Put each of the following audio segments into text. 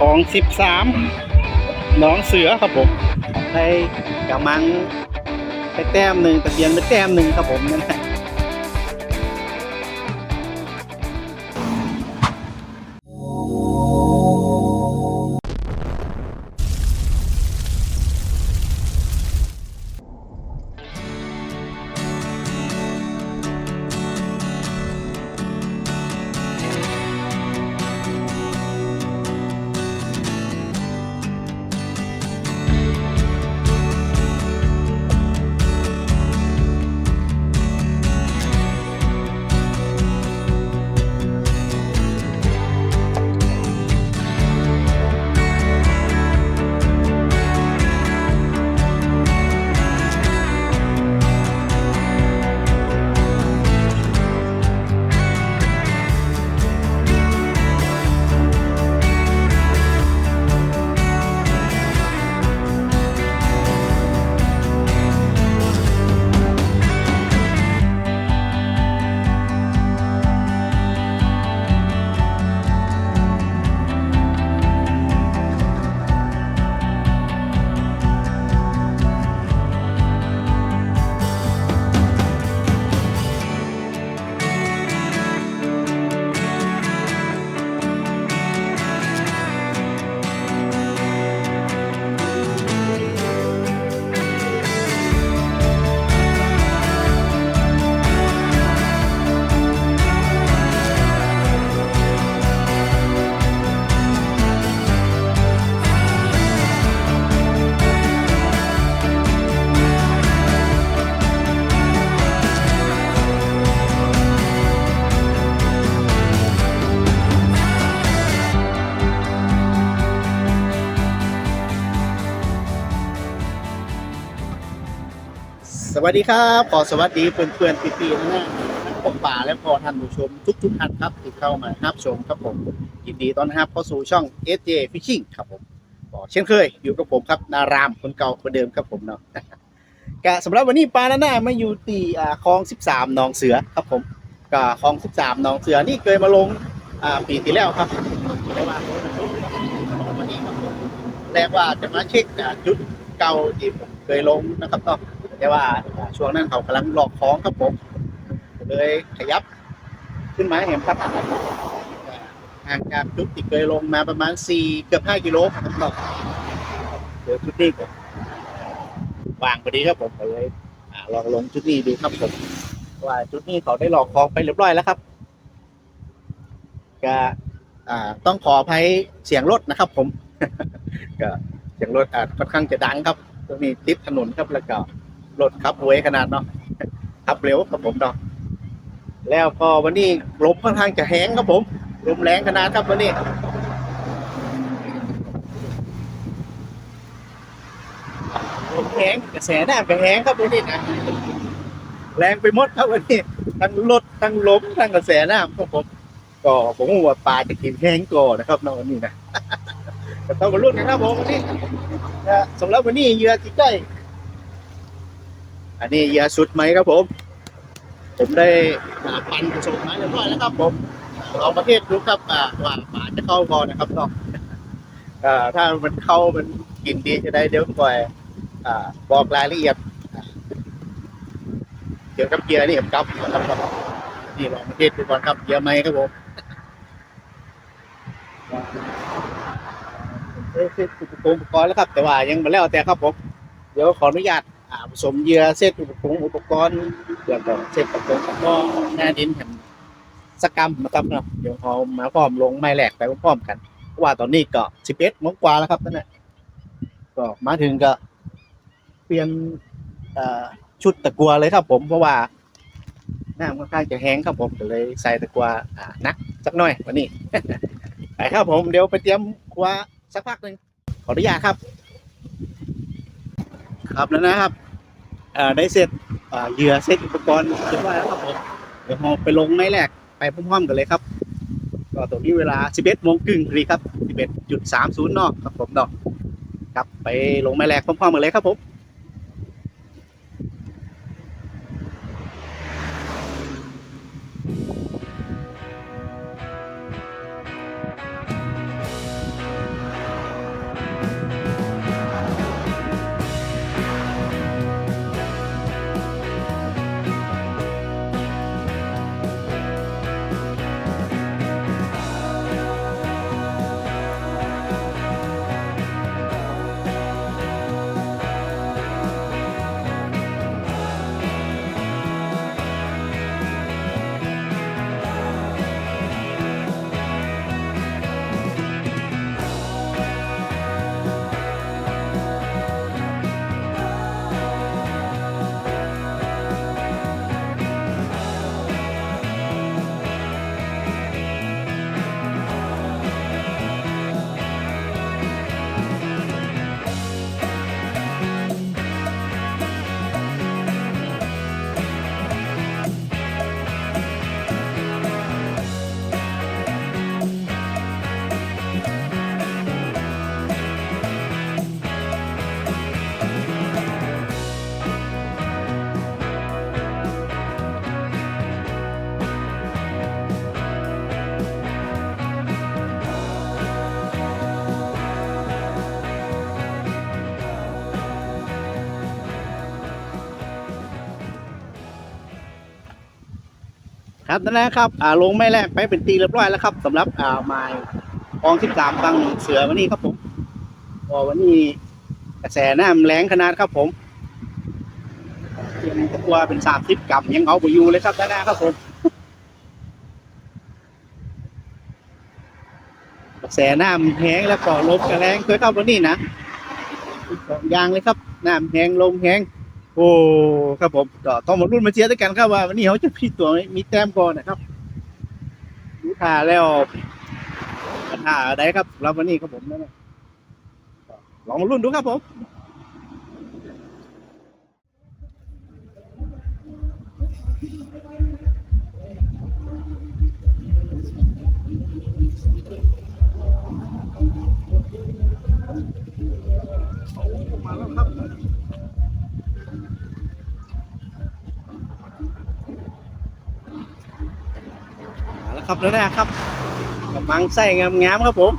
ของสิบสามน้องเสือครับผมได้กำมังไปแต้มหนึ่งตะเบียนไปแต้มหนึ่งครับผมนั่นแหละ วัสดีครับ ขอสวัสดีเพื่อนๆพี่ๆนะทั้งปกป่าและพอท่านผู้ชม ทุกๆท่านครับที่เข้ามารับชมครับผมยินดีต้อนรับเข้าสู่ช่อง SJ Fishing ครับผมก็เช่นเคย อยู่กับผมครับนารามคนเก่าคนเดิมครับผมเนาะกะสำหรับวันนี้ปลาหน้ามาอยู่ที่อ่าคลอง 13หนองเสือครับผมก็คลอง 13หนองเสือนี่เคยมาลงอ่าปีที่แล้วครับแต่ว่าวันนี้ครับผมแรกว่าจะมาเช็คจุดเก่าที่ผมเคยลงนะครับเนาะ แต่ว่าช่วงนั้นเขากำลังหลอกของครับผมเลยขยับขึ้นมาเห็นครับห่างจากจุดที่เคยลงมาประมาณ 4 เกือบ 5 กิโลครับเนาะเดี๋ยวจุดนี้ก็วางพอดีครับผมเลยลองลงจุดนี้ดูครับผมว่าจุดนี้เขาได้หลอกของไปเรียบร้อยแล้วครับก็ต้องขออภัยเสียงรถนะครับ ผมก็เสียงรถอาจค่อนข้างจะดังครับตรงนี้ติดถนนครับแล้วก็ รถขับหวยขนาดเนาะขับเร็วครับผมเนาะแล้วก็วันนี้ลมค่อนข้างจะแห้งครับผมลมแรงขนาดครับวันนี้ลมแห้งกระแสน้ำก็แห้งครับวันนี้นะแรงไปหมดครับวันนี้ทั้งรถทั้งลมทั้งกระแสน้ำครับผมก็ผมว่าปลาจะกินแห้งก่อนนะครับเนาะวันนี้นะแต่ต้องมาลุ้นกันครับผมวันนี้สำหรับวันนี้เยือที่ใกล้ อันนี้ยาสุดไหมครับผม ผมได้ปันผสมมาเรียบร้อยแล้วครับผมลองประเทศดูครับอ่าว่าหมาจะเข้าก่อนนะครับน้องถ้ามันเข้ามันกินดีจะได้เดี๋ยวก่อยอบอกรายละเอียดเกี่ยวกับเกียร์นี่ครับนะครับนี่ลองประเทศดูก่อนครับเกียร์ไหมครับผมเอ้สร็จอุปกรณ์อุปกรณ์แล้วครับ แต่ว่ายังม่แล้วแต่ครับผม เดี๋ยวขออนุญาต ผสมเหยื่อเซตอุปกรณ์อุปกรณ์แล้วก็เซตอุปกรณ์แล้วก็หน้าดินแผ่นสกรรมนะครับเนาะเดี๋ยวเขามาพร้อมลงไม้แหลกไปพร้อมกันเพราะว่าตอนนี้ก็สิบเอ็ดโมงกว่าแล้วครับนั่นแหละก็มาถึงก็เปลี่ยนชุดตะกัวเลยครับผมเพราะว่าน้ำค่อนข้างจะแห้งครับผมก็เลยใส่ตะกัวนักสักหน่อยวันนี้ไปครับผมเดี๋ยวไปเตรียมครัวสักพักหนึ่งขออนุญาตครับ ครับแล้วนะครับ ได้เสร็จเหยื่อเสร็จอุปกรณ์เรียบร้อยแล้วครับผมเดี๋ยวเราไปลงไม้แรกไปพร้อมๆกันเลยครับ ก็ตรงนี้เวลา 11โมงครึ่งพอดีครับ 11.30นอกครับผมดอกครับไปลงไม้แรกพร้อมๆกันเลยครับผม ครับนั่นแหละครับอ่าลงไม้แรกไปเป็นตีเรียบร้อยแล้วครับสำหรับอ่าไม้กองสิบสามฟังเสือวันนี้ครับผมก็วันนี้กระแสน้ำแรงขนาดครับผมเตรียมตัวเป็นสามสิบกรัมยังเอาไปอยู่เลยครับนั่นแหละครับผมกระแสน้ำแห้งแล้วก็ลมกระแรงเคยเข้าวันนี้นะสองอย่างเลยครับน้ำแห้งลมแห้ง โอ้ครับผมก็ต้องมารุ่นมาเชียร์ด้วยกันครับว่าวันนี้เขาจะพี่ตัวมีแต้มก่อนนะครับรู้ท่าแล้วปัญหาอะไรครับเราวันนี้ครับผมนั่นแหละลองมารุ่นดูครับผมมาแล้วครับ ครับแล้วนะครับกำลังไส้งามๆครับผม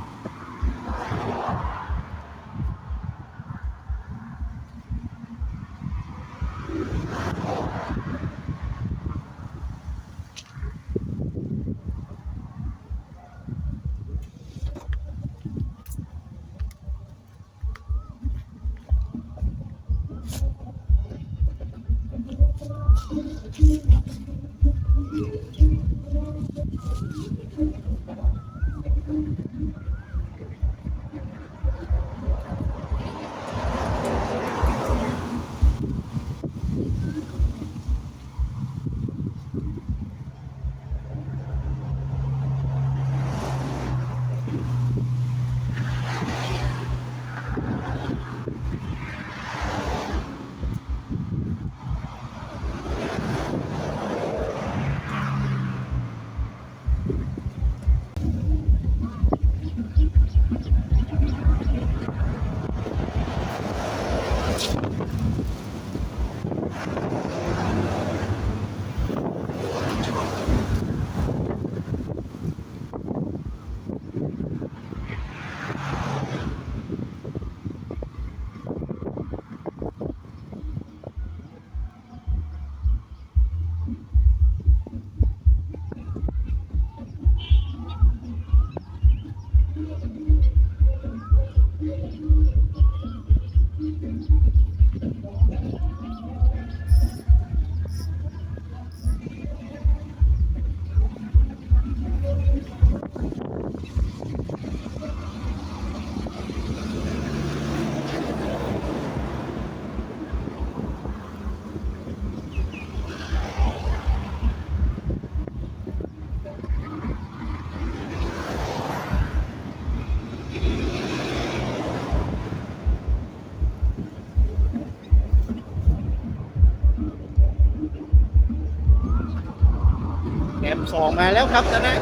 สองมาแล้วครับนะนะ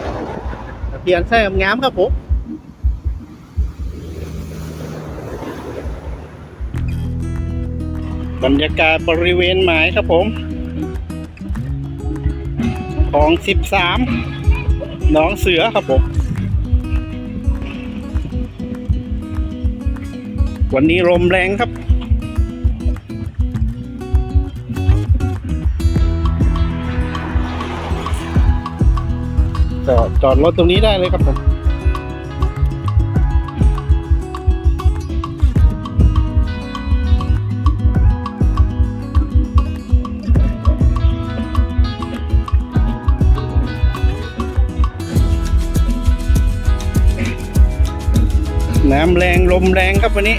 เปลี่ยนใส่งามครับผมบรรยากาศบริเวณหมายครับผม ของสิบสามน้องเสือครับผม วันนี้ลมแรงครับ จอดจอดรถตรงนี้ได้เลยครับผมน้ำแรงลมแรงครับวันนี้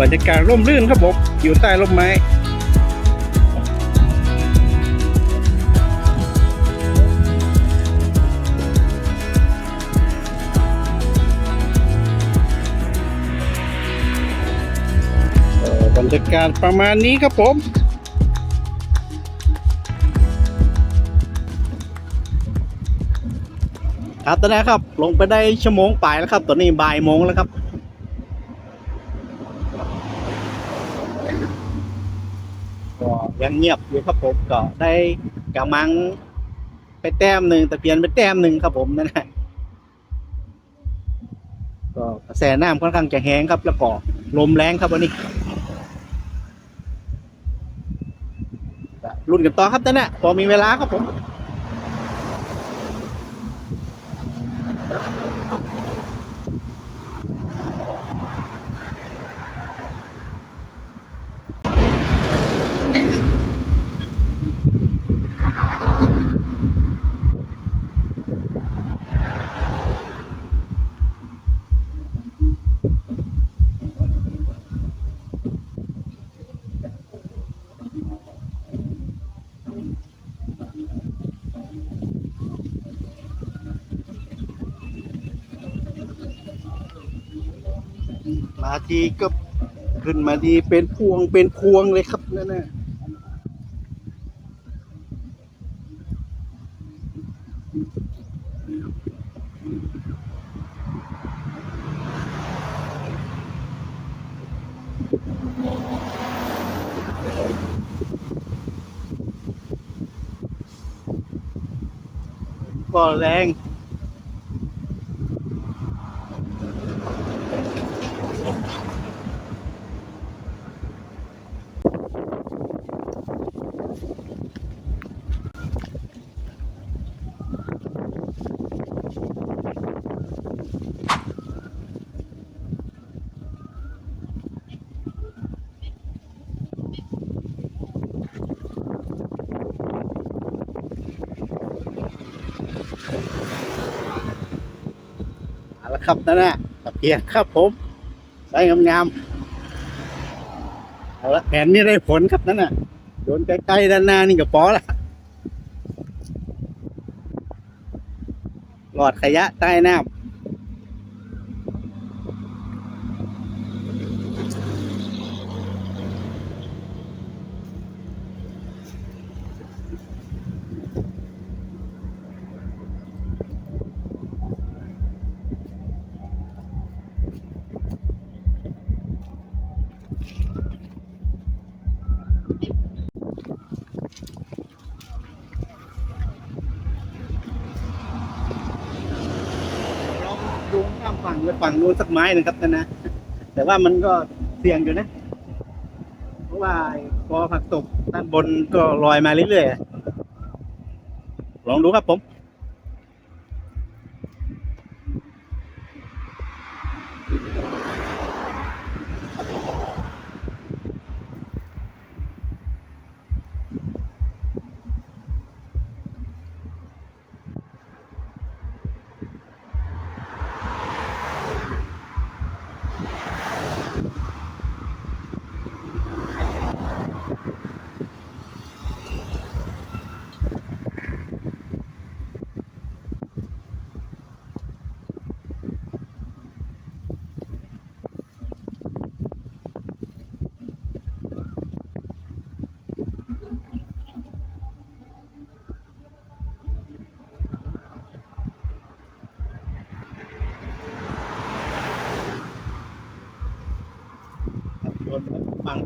บรรยากาศร่มรื่นครับผมอยู่ใต้ร่มไม้บรรยากาศประมาณนี้ครับผมครับตอนนี้ครับ ลงไปได้ชั่วโมงปลายแล้วครับ ตอนนี้บ่ายโมงแล้วครับ ก็ ยังเงียบอยู่ครับผมก็ได้กำมังไปแต้มหนึ่งแต่เปลี่ยนเป็นแต้มหนึ่งครับผมนั่นแหละก็กระแสน้ำค่อนข้างจะแห้งครับ แล้วก็ลมแรงครับวันนี้รุ่นกันต่อครับนั่นแหละพอมีเวลาครับผม ทีก็ขึ้นมาดีเป็นพวงเป็นพวงเลยครับนั่นน่ะก็แรง นะครับนั่นน่ะตะเกียงครับผมใส่งามๆเอาละแผนนี้ได้ผลครับนั่นน่ะโดนใกล้ๆด้านหน้านี่ก็ปอละหลอดขยะใต้น้ำ ฝั่งไปฝั่งนู้นสักไม้หนึ่งครับนั่นะแต่ว่ามันก็เสี่ยงอยู่นะ เพราะว่าพอผักตบด้านบนก็ลอยมาเรื่อยๆลองดูครับผม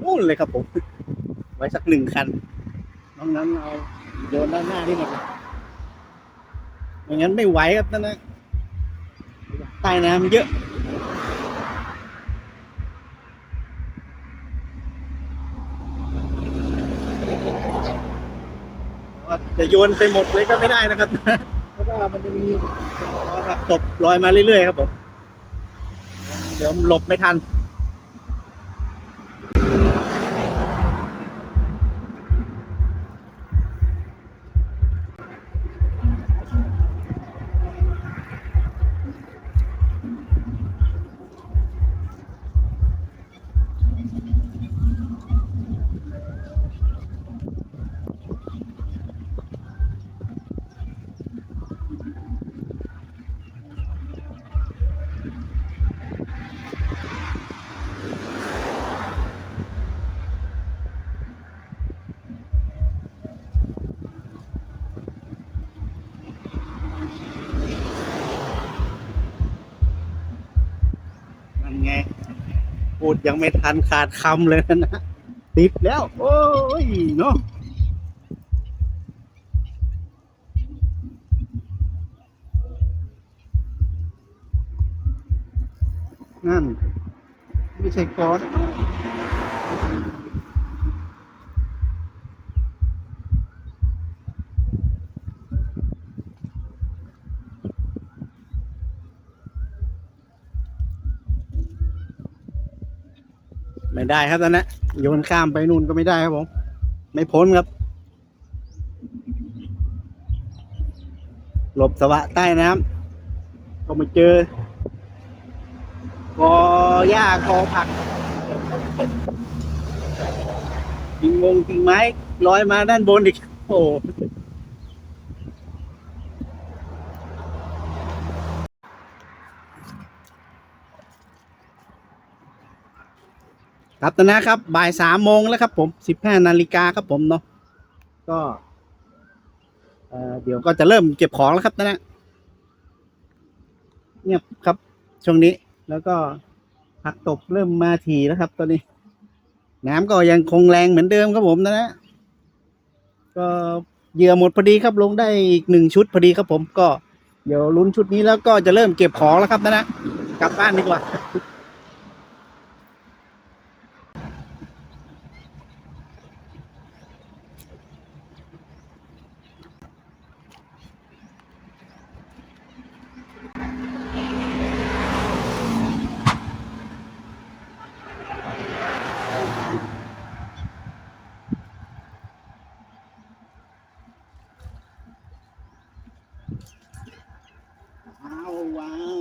นู้นเลยครับผม ไว้สักหนึ่งคัน น้องนั้นเอาโยนด้านหน้านี่หมดเลยไม่งั้นไม่ไหวครับนั่นนะใต้น้ำเยอะว่าจะโยนไปหมดเลยก็ไม่ได้นะครับเพราะว่ามันจะมีผักตบลอยมาเรื่อยๆครับผม เดี๋ยวหลบไม่ทันนั่ พูดยังไม่ทันขาดคำเลยนะ ติดแล้ว โอ้ยเนาะนั่น ไม่ใช่ก้อน ได้ครับตอนนั้นโยนข้ามไปนู่นก็ไม่ได้ครับผม ไม่พ้นครับ หลบสวะใต้น้ำก็มาเจอกอหญ้ากอผักกิ่งงงกิ่งไม้ลอยมาด้านบนอีก โอ้ ครับตอนนะครับบ่ายสามโมงแล้วครับ ผมสิบห้านาฬิกาครับผมเนาะก็เอ่อเดี๋ยวก็จะเริ่มเก็บของแล้วครับตอนนะเงียบครับช่วงนี้แล้วก็ผักตบเริ่มมาทีแล้วครับ ตอนนี้ น้ำก็ยังคงแรงเหมือนเดิมครับผมนะนะก็เหยื่อหมดพอดีครับลงได้อีกหนึ่งชุดพอดีครับผมก็เดี๋ยวลุ้นชุดนี้แล้วก็จะเริ่มเก็บของแล้วครับนะนะกลับบ้านดีกว่า ว้าวว้าว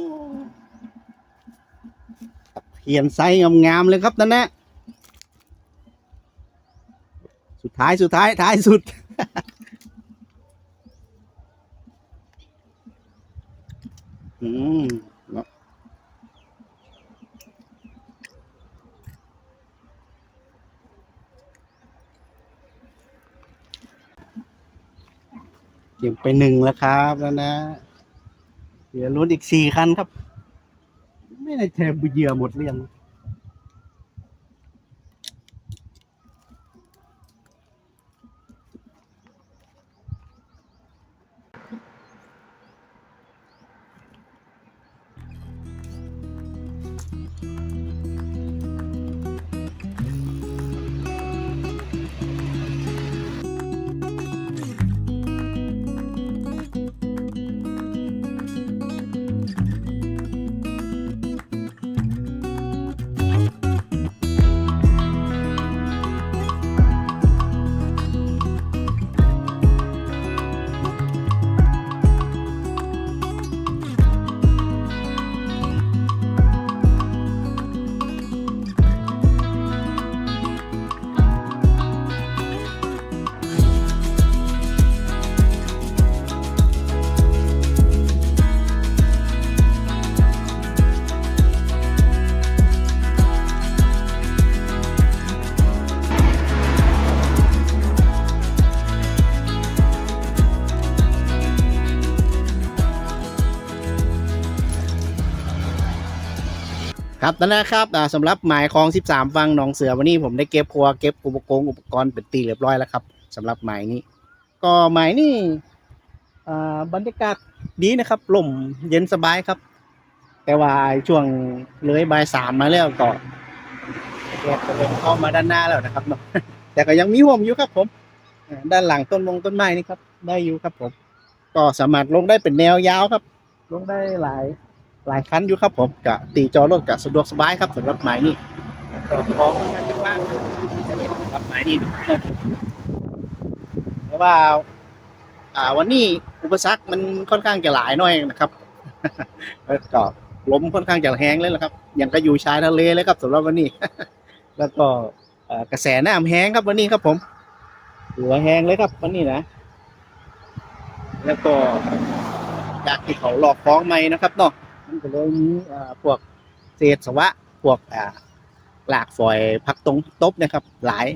เขียนไซส์งามๆเลยครับนั่นแหละสุดท้ายสุดท้ายท้ายสุด อืมเนาะเก็บไปหนึ่งแล้วครับแล้วนะเหลือรถอีกสี่คันครับ ไอ้แทบเยื่อหมดหรือยัง ครับนั่นนะครับอ่าสำหรับหมายของ 13 ฟังหนองเสือวันนี้ผมได้เก็บครัวเก็บอุปกรณ์อุปกรณ์เป็นตีเรียบร้อยแล้วครับสำหรับหมายนี้ ก็หมายนี้บรรยากาศดีนะครับลมเย็นสบายครับ แต่ว่าช่วงเลยบ่ายสามมาแล้วก็แดดก็เริ่มเข้ามาด้านหน้าแล้วนะครับเนาะแต่ก็ยังมีห่มอยู่ครับผมด้านหลังต้นมงต้นไม้นี่ครับ ได้อยู่ครับผม ก็สามารถลงได้เป็นแนวยาวครับ ลงได้หลาย หลายคันอยู่ครับผมกะตีจอรถกะสะดวกสบายครับสำหรับหมายนี้ก็ของมันจะว่างสำหรับหมายนี้เพราะว่าอ่าวันนี้อุปสรรคมันค่อนข้างจะหลายหน่อยนะครับแล้วก็ลมค่อนข้างจะแห้งเลยละครับอย่างก็อยู่ชายทะเลเลยครับสำหรับวันนี้ แล้วก็กระแสน้ำแห้งครับวันนี้ครับผม หัวแห้งเลยครับวันนี้นะ แล้วก็จากที่เขาหลอกฟ้องไม่นะครับเนาะ มันก็เลยมีพวกเศษสวะ พวกหลากฝอยพักตรงตบนะครับ หลาย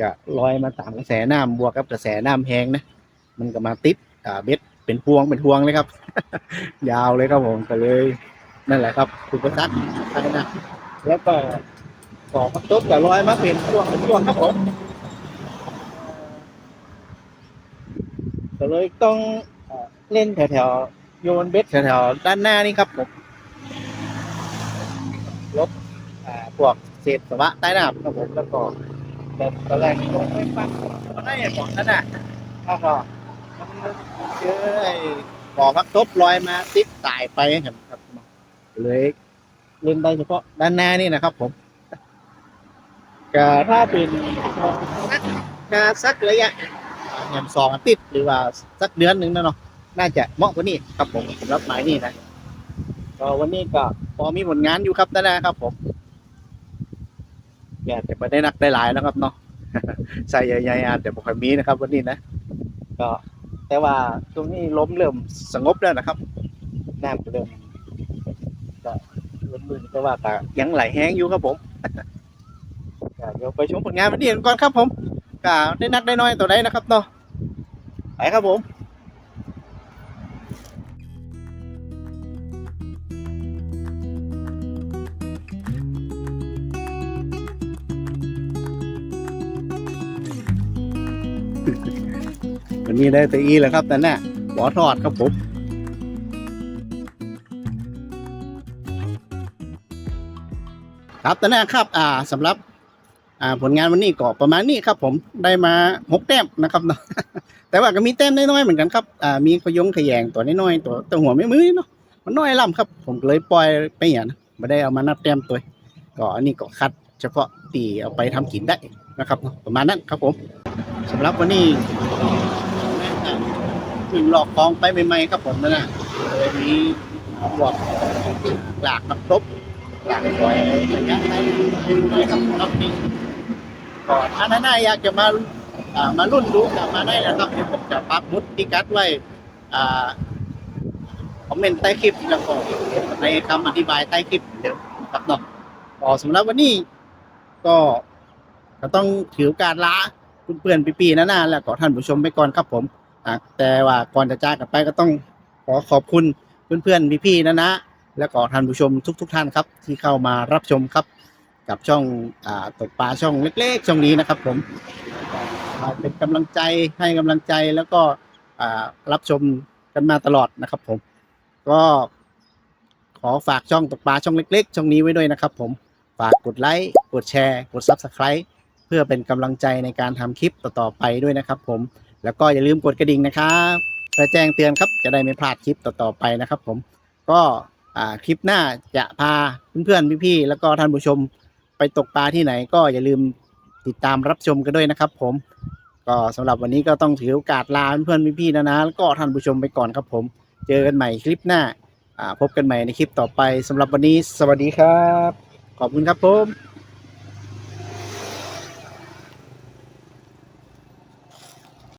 ก็ลอยมาตามกระแสน้ำบวกกับกระแสน้ำแห้งนะมันก็มาติดเบ็ดเป็นพวงเป็นพวงเลยครับ ยาวเลยครับผมก็เลย นั่นแหละครับคือประทัดไปนะแล้วก็ต่อพักตบก็ลอยมาเป็นพวงเป็นพวงครับผมก็เลยต้องเอ่อเล่นแถวๆ โยนเบ็ดแถวๆด้านหน้านี่ครับผมพวกเศษสวะใต้น้ำครับผมแล้วก็แบบตอนแรกนี่ก็ไม่ฟังก็ได้บอกนั่นน่ะแล้วก็มันเจอไอ้บ่อพักตบลอยมาติดตายไปครับครับเลยเล่นได้เฉพาะด้านหน้านี่นะครับ ผมก็ถ้าเป็นสักก็สักระยะอย่างสองอาทิตย์หรือว่าสักเดือนหนึ่งนะเนาะ น่าจะเหมาะกว่านี้ครับผมสำหรับหมายนี่นะก็วันนี้ก็พอมีผลงานอยู่ครับนั่นนะครับผมแกจะไม่ได้นักได้หลายนะครับเนาะใส่ใหญ่ๆอาจจะบ่ค่อยมีนะครับ วันนี้นะก็แต่ว่าช่วงนี้ล้มเริ่มสงบแล้วนะครับน้ำก็เริ่มก็เริ่มมืนแต่ว่าก็ยังไหลแห้งอยู่ครับผมเดี๋ยวไปชมผลงานวันนี้กันก่อนครับผมก็ได้นักได้น้อยตัวใดนะครับเนาะไปครับผม วันนี้ได้ตีแล้วครับแต่น่ะบอทอดครับผมครับแต่น่ครับอ่าสำหรับอ่าผลงานวันนี้ก็ประมาณนี้ครับ ผมได้มาหกแต้มนะครับเนาะแต่ว่าก็มีแต้มน้อยๆเหมือนกันครับอ่ามีขยงขยงตัวน้อยๆตัวตัวหัวไม่มือเนาะมันน้อยล่ำครับ ผมเลยปล่อยไปอย่างนะไม่ได้เอามานับแต้มตัวก็อันนี้ก็คัด เฉพาะตีเอาไปทำกินได้นะครับ ประมาณนั้นครับผมสำหรับวันนี้ ถึงหลอกคลองไปใหม่ๆครับผมนั่นน่ะเลยมีบวกหลากนับครบหลากปล่อยระยะไหนเลยครับรอบนี้ก่อนถ้าหน้าอยากจะมาอ่ามารุ่นดูกลับมาได้นะครับเดี๋ยวผมจะปักมุดที่กัดไว้อ่าคอมเมนต์ใต้คลิปแล้วก็ในคำอธิบายใต้คลิปเดี๋ยวครับเนาะก็สำหรับวันนี้ก็ก็ต้องถือการละเพื่อนๆปีๆนะนะแล้วก็ท่านผู้ชมไปก่อนครับผม แต่ว่าก่อนจะจากกันไปก็ต้องขอขอบคุณเพื่อนๆพี่ๆนะนะ แล้วก็ท่านผู้ชมทุกๆท่านครับ ที่เข้ามารับชมครับ กับช่องอตกปลาช่องเล็ก ๆ ช่องนี้นะครับ ผมมาเป็นกำลังใจให้กำลังใจแล้วก็รับชมกันมาตลอดนะครับ ผม ก็ขอฝากช่องตกปลาช่องเล็ก ๆ ช่องนี้ไว้ด้วยนะครับ ผมฝากกดไลค์กดแชร์ กด Subscribe เพื่อเป็นกำลังใจในการทำคลิปต่อๆไปด้วยนะครับ ผม แล้วก็อย่าลืมกดกระดิ่งนะครับเพื่อแจ้งเตือนครับจะได้ไม่พลาดคลิปต่อๆไปนะครับผมก็คลิปหน้าจะพาเพื่อนๆพี่ๆแล้วก็ท่านผู้ชมไปตกปลาที่ไหน ก็อย่าลืมติดตามรับชมกันด้วยนะครับ ผม ก็สำหรับวันนี้ก็ต้องถือโอกาสลาเพื่อนๆพี่ๆนะนะแล้วก็ท่านผู้ชมไปก่อนครับผม เจอกันใหม่คลิปหน้าอ่าพบกันใหม่ในคลิปต่อไปสำหรับวันนี้ สวัสดีครับ ขอบคุณครับผม